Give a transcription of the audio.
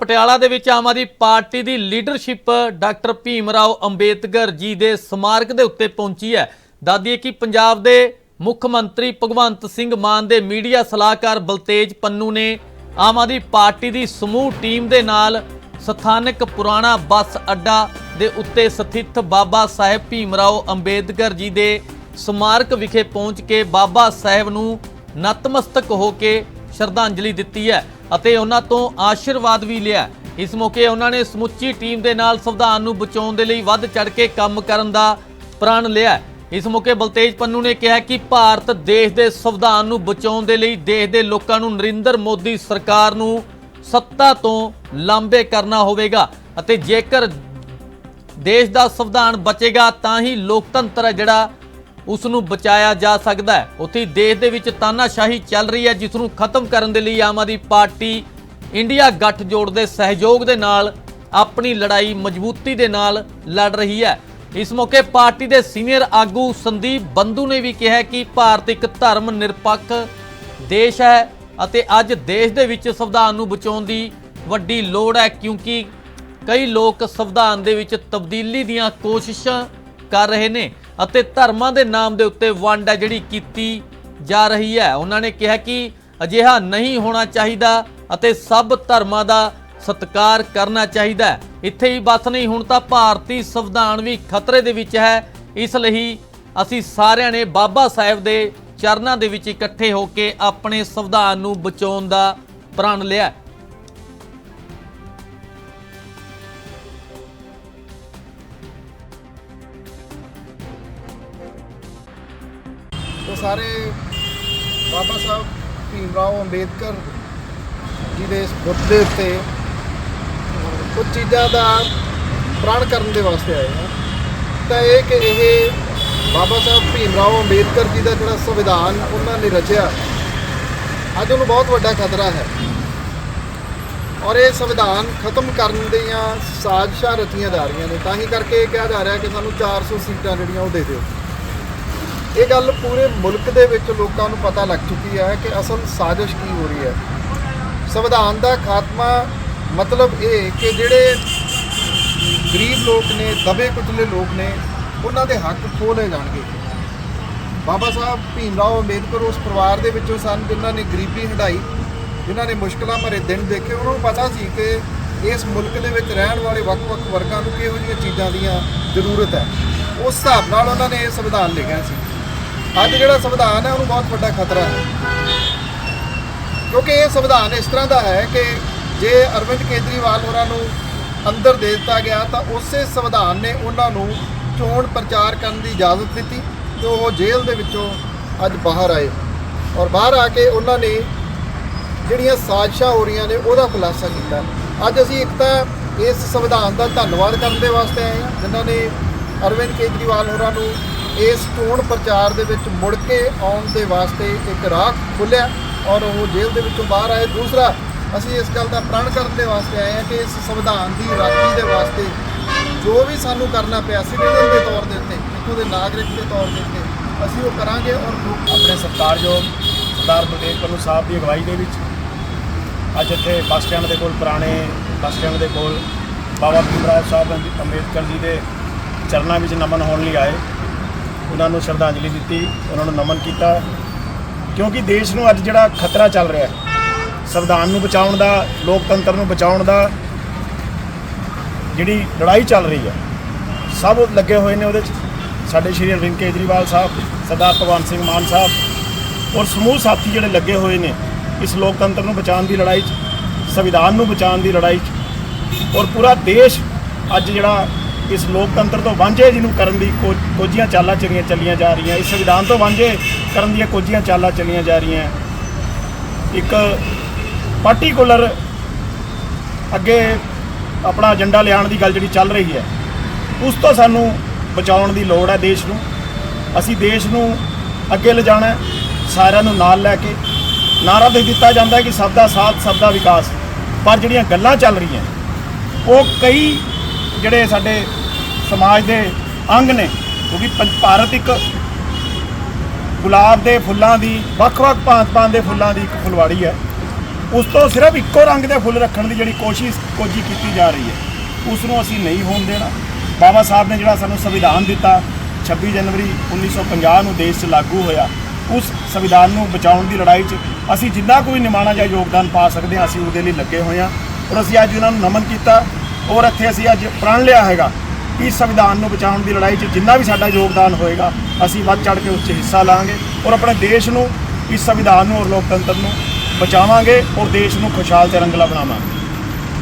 ਪਟਿਆਲਾ ਦੇ ਵਿੱਚ ਆਮ ਆਦਮੀ ਪਾਰਟੀ ਦੀ ਲੀਡਰਸ਼ਿਪ ਡਾਕਟਰ ਭੀਮ ਰਾਓ ਅੰਬੇਦਕਰ ਜੀ ਦੇ ਸਮਾਰਕ ਦੇ ਉੱਤੇ ਪਹੁੰਚੀ ਹੈ। ਦਾਦੀਏ ਕਿ ਪੰਜਾਬ ਦੇ ਮੁੱਖ ਮੰਤਰੀ ਭਗਵੰਤ ਸਿੰਘ ਮਾਨ ਦੇ ਮੀਡੀਆ ਸਲਾਹਕਾਰ ਬਲਤੇਜ ਪੰਨੂ ਨੇ ਆਮ ਆਦਮੀ ਪਾਰਟੀ ਦੀ ਸਮੂਹ ਟੀਮ ਦੇ ਨਾਲ ਸਥਾਨਕ ਪੁਰਾਣਾ ਬੱਸ ਅੱਡਾ ਦੇ ਉੱਤੇ ਸਥਿਤ ਬਾਬਾ ਸਾਹਿਬ ਭੀਮ ਰਾਓ ਅੰਬੇਦਕਰ ਜੀ ਦੇ ਸਮਾਰਕ ਵਿਖੇ ਪਹੁੰਚ ਕੇ ਬਾਬਾ ਸਾਹਿਬ ਨੂੰ ਨਤਮਸਤਕ ਹੋ ਕੇ ਸ਼ਰਧਾਂਜਲੀ ਦਿੱਤੀ ਹੈ। ਅਤੇ ਉਹਨਾਂ ਤੋਂ ਆਸ਼ੀਰਵਾਦ ਵੀ ਲਿਆ। ਇਸ ਮੌਕੇ ਉਹਨਾਂ ਨੇ ਸਮੁੱਚੀ ਟੀਮ ਦੇ ਨਾਲ ਸੰਵਿਧਾਨ ਨੂੰ ਬਚਾਉਣ ਦੇ ਲਈ ਵੱਧ ਚੜ ਕੇ ਕੰਮ ਕਰਨ ਦਾ ਪ੍ਰਣ ਲਿਆ। ਇਸ ਮੌਕੇ ਬਲਤੇਜ ਪੰਨੂ ਨੇ ਕਿਹਾ ਕਿ ਭਾਰਤ ਦੇਸ਼ ਦੇ ਸੰਵਿਧਾਨ ਨੂੰ ਬਚਾਉਣ ਦੇ ਲਈ ਦੇਸ਼ ਦੇ ਲੋਕਾਂ ਨੂੰ ਨਰਿੰਦਰ ਮੋਦੀ ਸਰਕਾਰ ਨੂੰ ਸੱਤਾ ਤੋਂ ਲਾਂਬੇ ਕਰਨਾ ਹੋਵੇਗਾ ਅਤੇ ਜੇਕਰ ਦੇਸ਼ ਦਾ ਸੰਵਿਧਾਨ ਬਚੇਗਾ ਤਾਂ ਹੀ ਲੋਕਤੰਤਰ ਜਿਹੜਾ ਉਸ ਨੂੰ ਬਚਾਇਆ ਜਾ ਸਕਦਾ ਹੈ। ਉੱਥੇ ਦੇਸ਼ ਦੇ ਵਿੱਚ ਤਾਨਾਸ਼ਾਹੀ ਚੱਲ ਰਹੀ ਹੈ ਜਿਸ ਨੂੰ ਖਤਮ ਕਰਨ ਦੇ ਲਈ ਆਮ ਆਦਮੀ ਪਾਰਟੀ ਇੰਡੀਆ ਗੱਠਜੋੜ ਦੇ ਸਹਿਯੋਗ ਦੇ ਨਾਲ, ਆਪਣੀ ਲੜਾਈ ਮਜ਼ਬੂਤੀ ਦੇ ਨਾਲ ਲੜ ਰਹੀ ਹੈ। ਇਸ ਮੌਕੇ ਪਾਰਟੀ ਦੇ ਸੀਨੀਅਰ ਆਗੂ ਸੰਦੀਪ ਬੰਧੂ ਨੇ ਵੀ ਕਿਹਾ ਕਿ ਭਾਰਤ ਇੱਕ ਧਰਮ ਨਿਰਪੱਖ ਦੇਸ਼ ਹੈ ਅਤੇ ਅੱਜ ਦੇਸ਼ ਦੇ ਵਿੱਚ ਸੰਵਿਧਾਨ ਨੂੰ ਬਚਾਉਣ ਦੀ ਵੱਡੀ ਲੋੜ ਹੈ, ਕਿਉਂਕਿ ਕਈ ਲੋਕ ਸੰਵਿਧਾਨ ਦੇ ਵਿੱਚ ਤਬਦੀਲੀ ਦੀਆਂ ਕੋਸ਼ਿਸ਼ਾਂ ਕਰ ਰਹੇ ਨੇ। ਅਤੇ ਧਰਮਾਂ ਦੇ ਨਾਮ ਦੇ ਉੱਤੇ ਵੰਡ ਹੈ ਜਿਹੜੀ ਕੀਤੀ ਜਾ ਰਹੀ ਹੈ। ਉਹਨਾਂ ਨੇ ਕਿਹਾ ਕਿ ਅਜਿਹਾ ਨਹੀਂ ਹੋਣਾ ਚਾਹੀਦਾ ਅਤੇ ਸਭ ਧਰਮਾਂ ਦਾ ਸਤਿਕਾਰ ਕਰਨਾ ਚਾਹੀਦਾ ਹੈ। ਇੱਥੇ ਹੀ ਬਸ ਨਹੀਂ, ਹੁਣ ਤਾਂ ਭਾਰਤੀ ਸੰਵਿਧਾਨ ਵੀ ਖਤਰੇ ਦੇ ਵਿੱਚ ਹੈ। ਇਸ ਲਈ ਅਸੀਂ ਸਾਰਿਆਂ ਨੇ ਬਾਬਾ ਸਾਹਿਬ ਦੇ ਚਰਨਾਂ ਦੇ ਵਿੱਚ ਇਕੱਠੇ ਹੋ ਕੇ ਆਪਣੇ ਸੰਵਿਧਾਨ ਨੂੰ ਬਚਾਉਣ ਦਾ ਪ੍ਰਣ ਲਿਆ ਉਹ ਸਾਰੇ ਬਾਬਾ ਸਾਹਿਬ, ਭੀਮ ਰਾਓ ਅੰਬੇਦਕਰ ਜੀ ਦੇ ਇਸ ਬੁੱਤ ਦੇ ਉੱਤੇ ਕੁਝ ਚੀਜ਼ਾਂ ਦਾ ਪ੍ਰਣ ਕਰਨ ਦੇ ਵਾਸਤੇ ਆਏ ਆ ਤਾਂ ਇਹ ਕਿ ਇਹ ਬਾਬਾ ਸਾਹਿਬ, ਭੀਮ ਰਾਓ ਅੰਬੇਦਕਰ ਜੀ ਦਾ ਜਿਹੜਾ ਸੰਵਿਧਾਨ, ਉਹਨਾਂ ਨੇ ਰਚਿਆ, ਅੱਜ ਉਹਨੂੰ ਬਹੁਤ ਵੱਡਾ ਖਤਰਾ ਹੈ। ਔਰ ਇਹ ਸੰਵਿਧਾਨ ਖਤਮ ਕਰਨ ਦੀਆਂ ਸਾਜ਼ਿਸ਼ਾਂ ਰਚੀਆਂ ਜਾ ਰਹੀਆਂ ਨੇ। ਤਾਂ ਹੀ ਕਰਕੇ ਇਹ ਕਿਹਾ ਜਾ ਰਿਹਾ ਕਿ ਸਾਨੂੰ 400 ਸੀਟਾਂ ਜਿਹੜੀਆਂ ਉਹ ਦੇ ਦਿਓ। ਇਹ ਗੱਲ ਪੂਰੇ ਮੁਲਕ ਦੇ ਵਿੱਚ ਲੋਕਾਂ ਨੂੰ ਪਤਾ ਲੱਗ ਚੁੱਕੀ ਹੈ ਕਿ ਅਸਲ ਸਾਜ਼ਿਸ਼ ਕੀ ਹੋ ਰਹੀ ਹੈ। ਸੰਵਿਧਾਨ ਦਾ ਖਾਤਮਾ ਮਤਲਬ ਇਹ ਕਿ ਜਿਹੜੇ ਗਰੀਬ ਲੋਕ ਨੇ, ਦਬੇ ਕੁਚਲੇ ਲੋਕ ਨੇ, ਉਹਨਾਂ ਦੇ ਹੱਕ ਖੋਹ ਜਾਣਗੇ। ਬਾਬਾ ਸਾਹਿਬ ਭੀਮ ਰਾਓ ਅੰਬੇਦਕਰ ਉਸ ਪਰਿਵਾਰ ਦੇ ਵਿੱਚੋਂ ਸਨ ਜਿਨ੍ਹਾਂ ਨੇ ਗਰੀਬੀ ਹੰਢਾਈ ਜਿਨ੍ਹਾਂ ਨੇ ਮੁਸ਼ਕਲਾਂ ਭਰੇ ਦਿਨ ਦੇਖੇ। ਉਹਨਾਂ ਨੂੰ ਪਤਾ ਸੀ ਕਿ ਇਸ ਮੁਲਕ ਦੇ ਵਿੱਚ ਰਹਿਣ ਵਾਲੇ ਵੱਖ-ਵੱਖ ਵਰਗਾਂ ਨੂੰ ਕਿਹੋ ਜਿਹੀਆਂ ਚੀਜ਼ਾਂ ਦੀਆਂ ਜ਼ਰੂਰਤ ਹੈ। ਉਸ ਹਿਸਾਬ ਨਾਲ ਉਹਨਾਂ ਨੇ ਇਹ ਸੰਵਿਧਾਨ ਲਿਖਿਆ ਸੀ। ਅੱਜ ਜਿਹੜਾ ਸੰਵਿਧਾਨ ਹੈ, ਉਹਨੂੰ ਬਹੁਤ ਵੱਡਾ ਖਤਰਾ ਹੈ। ਕਿਉਂਕਿ ਇਹ ਸੰਵਿਧਾਨ ਇਸ ਤਰ੍ਹਾਂ ਦਾ ਹੈ ਕਿ ਜੇ ਅਰਵਿੰਦ ਕੇਜਰੀਵਾਲ ਹੋਰਾਂ ਨੂੰ ਅੰਦਰ ਦੇ ਦਿੱਤਾ ਗਿਆ, ਤਾਂ ਉਸੇ ਸੰਵਿਧਾਨ ਨੇ ਉਹਨਾਂ ਨੂੰ ਚੋਣ ਪ੍ਰਚਾਰ ਕਰਨ ਦੀ ਇਜਾਜ਼ਤ ਦਿੱਤੀ ਤੇ ਉਹ ਜੇਲ੍ਹ ਦੇ ਵਿੱਚੋਂ ਅੱਜ ਬਾਹਰ ਆਏ ਔਰ ਬਾਹਰ ਆ ਕੇ ਉਹਨਾਂ ਨੇ ਜਿਹੜੀਆਂ ਸਾਜ਼ਿਸ਼ਾਂ ਹੋ ਰਹੀਆਂ ਨੇ, ਉਹਦਾ ਖੁਲਾਸਾ ਕੀਤਾ। ਅੱਜ ਅਸੀਂ ਇੱਕ ਤਾਂ ਇਸ ਸੰਵਿਧਾਨ ਦਾ ਧੰਨਵਾਦ ਕਰਨ ਦੇ ਵਾਸਤੇ ਆਏ ਹਾਂ, ਜਿਨ੍ਹਾਂ ਨੇ ਅਰਵਿੰਦ ਕੇਜਰੀਵਾਲ ਹੋਰਾਂ ਨੂੰ ਇਸ ਚੋਣ ਪ੍ਰਚਾਰ ਦੇ ਵਿੱਚ ਮੁੜ ਕੇ ਆਉਣ ਦੇ ਵਾਸਤੇ ਇੱਕ ਰਾਹ ਖੁੱਲਿਆ ਔਰ ਉਹ ਜੇਲ੍ਹ ਦੇ ਵਿੱਚੋਂ ਬਾਹਰ ਆਏ। ਦੂਸਰਾ, ਅਸੀਂ ਇਸ ਗੱਲ ਦਾ ਪ੍ਰਣ ਕਰਨ ਦੇ ਵਾਸਤੇ ਆਏ ਹਾਂ ਕਿ ਇਸ ਸੰਵਿਧਾਨ ਦੀ ਰਾਖੀ ਦੇ ਵਾਸਤੇ ਜੋ ਵੀ ਸਾਨੂੰ ਕਰਨਾ ਪਿਆ ਸਿਟੀਜ਼ਨ ਦੇ ਤੌਰ ਦੇ ਉੱਤੇ, ਇੱਥੋਂ ਦੇ ਨਾਗਰਿਕ ਦੇ ਤੌਰ ਦੇ ਉੱਤੇ, ਅਸੀਂ ਉਹ ਕਰਾਂਗੇ ਔਰ ਆਪਣੇ ਸਤਿਕਾਰਯੋਗ ਸਰਦਾਰ ਬਲਦੇਵ ਪੰਨੂ ਸਾਹਿਬ ਦੀ ਅਗਵਾਈ ਦੇ ਵਿੱਚ ਅੱਜ ਇੱਥੇ ਬੱਸ ਸਟੈਂਡ ਦੇ ਕੋਲ ਪੁਰਾਣੇ ਬੱਸ ਸਟੈਂਡ ਦੇ ਕੋਲ ਬਾਬਾ ਭੀਮ ਰਾਓ ਸਾਹਿਬ ਅੰਬੇਦਕਰ ਜੀ ਦੇ ਚਰਨਾਂ ਵਿੱਚ ਨਮਨ ਹੋਣ ਲਈ ਆਏ। ਉਹਨਾਂ ਨੂੰ ਸ਼ਰਧਾਂਜਲੀ ਦਿੱਤੀ, ਉਹਨਾਂ ਨੂੰ ਨਮਨ ਕੀਤਾ। ਕਿਉਂਕਿ ਦੇਸ਼ ਨੂੰ ਅੱਜ ਜਿਹੜਾ ਖਤਰਾ ਚੱਲ ਰਿਹਾ ਹੈ, ਸੰਵਿਧਾਨ ਨੂੰ ਬਚਾਉਣ ਦਾ, ਲੋਕਤੰਤਰ ਨੂੰ ਬਚਾਉਣ ਦਾ, ਜਿਹੜੀ ਲੜਾਈ ਚੱਲ ਰਹੀ ਹੈ, ਸਭ ਲੱਗੇ ਹੋਏ ਨੇ ਉਹਦੇ 'ਚ। ਸਾਡੇ ਸ਼੍ਰੀ ਅਰਵਿੰਦ ਕੇਜਰੀਵਾਲ ਸਾਹਿਬ, ਸਰਦਾਰ ਭਗਵੰਤ ਸਿੰਘ ਮਾਨ ਸਾਹਿਬ ਔਰ ਸਮੂਹ ਸਾਥੀ ਜਿਹੜੇ ਲੱਗੇ ਹੋਏ ਨੇ ਇਸ ਲੋਕਤੰਤਰ ਨੂੰ ਬਚਾਉਣ ਦੀ ਲੜਾਈ 'ਚ, ਸੰਵਿਧਾਨ ਨੂੰ ਬਚਾਉਣ ਦੀ ਲੜਾਈ 'ਚ। ਔਰ ਪੂਰਾ ਦੇਸ਼ ਅੱਜ ਜਿਹੜਾ ਇਸ ਲੋਕਤੰਤਰ ਤੋਂ ਵਾਂਝੇ ਜਿਹਨੂੰ ਕਰਨ ਦੀ ਕੋ- ਕੋਝੀਆਂ ਚਾਲਾਂ ਚੱਲੀਆਂ ਚੱਲੀਆਂ ਜਾ ਰਹੀਆਂ, ਇਸ ਸੰਵਿਧਾਨ ਤੋਂ ਵਾਂਝੇ ਕਰਨ ਦੀਆਂ ਕੋਝੀਆਂ ਚਾਲਾਂ ਚੱਲੀਆਂ ਜਾ ਰਹੀਆਂ। ਇੱਕ ਪਾਰਟੀਕੂਲਰ ਅੱਗੇ ਆਪਣਾ ਏਜੰਡਾ ਲਿਆਉਣ ਦੀ ਗੱਲ ਜਿਹੜੀ ਚੱਲ ਰਹੀ ਹੈ, ਉਸ ਤੋਂ ਸਾਨੂੰ ਬਚਾਉਣ ਦੀ ਲੋੜ ਹੈ ਦੇਸ਼ ਨੂੰ। ਅਸੀਂ ਦੇਸ਼ ਨੂੰ ਅੱਗੇ ਲਿਜਾਣਾ ਸਾਰਿਆਂ ਨੂੰ ਨਾਲ ਲੈ ਕੇ। ਨਾਰਾ ਦੇ ਦਿੱਤਾ ਜਾਂਦਾ ਕਿ ਸਭ ਦਾ ਸਾਥ, ਸਭ ਦਾ ਵਿਕਾਸ। ਪਰ ਜਿਹੜੀਆਂ ਗੱਲਾਂ ਚੱਲ ਰਹੀਆਂ, ਉਹ ਕਈ ਜਿਹੜੇ ਸਾਡੇ ਸਮਾਜ ਦੇ ਅੰਗ ਨੇ, ਕਿਉਂਕਿ ਪੰ- ਭਾਰਤ ਇੱਕ ਗੁਲਾਬ ਦੇ ਫੁੱਲਾਂ ਦੀ, ਵੱਖ-ਵੱਖ ਭਾਂਤ-ਭਾਂਤ ਦੇ ਫੁੱਲਾਂ ਦੀ ਇੱਕ ਫੁਲਵਾੜੀ ਹੈ। ਉਸ ਤੋਂ ਸਿਰਫ ਇੱਕੋ ਰੰਗ ਦੇ ਫੁੱਲ ਰੱਖਣ ਦੀ ਜਿਹੜੀ ਕੋਸ਼ਿਸ਼ ਕੋਜੀ ਕੀਤੀ ਜਾ ਰਹੀ ਹੈ। ਉਸ ਨੂੰ ਅਸੀਂ ਨਹੀਂ ਹੋਣ ਦੇਣਾ। ਬਾਬਾ ਸਾਹਿਬ ਨੇ ਜਿਹੜਾ ਸਾਨੂੰ ਸੰਵਿਧਾਨ ਦਿੱਤਾ 26 ਜਨਵਰੀ 1950 ਨੂੰ ਦੇਸ਼ 'ਚ ਲਾਗੂ ਹੋਇਆ, ਉਸ ਸੰਵਿਧਾਨ ਨੂੰ ਬਚਾਉਣ ਦੀ ਲੜਾਈ 'ਚ ਅਸੀਂ ਜਿੰਨਾ ਕੋਈ ਨਿਮਾਣਾ ਜਾਂ ਯੋਗਦਾਨ ਪਾ ਸਕਦੇ ਹਾਂ, ਅਸੀਂ ਉਹਦੇ ਲਈ ਲੱਗੇ ਹੋਏ ਹਾਂ। ਔਰ ਅਸੀਂ ਅੱਜ ਉਹਨਾਂ ਨੂੰ ਨਮਨ ਕੀਤਾ। ਔਰ ਇੱਥੇ ਅਸੀਂ ਅੱਜ ਪ੍ਰਣ ਲਿਆ ਹੈਗਾ ਕਿ ਇਸ ਸੰਵਿਧਾਨ ਨੂੰ ਬਚਾਉਣ ਦੀ ਲੜਾਈ 'ਚ ਜਿੰਨਾ ਵੀ ਸਾਡਾ ਯੋਗਦਾਨ ਹੋਏਗਾ, ਅਸੀਂ ਵੱਧ ਚੜ ਕੇ ਉਸ 'ਚ ਹਿੱਸਾ ਲਾਂਗੇ ਔਰ ਆਪਣੇ ਦੇਸ਼ ਨੂੰ, ਇਸ ਸੰਵਿਧਾਨ ਨੂੰ ਔਰ ਲੋਕਤੰਤਰ ਨੂੰ ਬਚਾਵਾਂਗੇ ਔਰ ਦੇਸ਼ ਨੂੰ ਖੁਸ਼ਹਾਲ ਤੇ ਰੰਗਲਾ ਬਣਾਵਾਂਗੇ।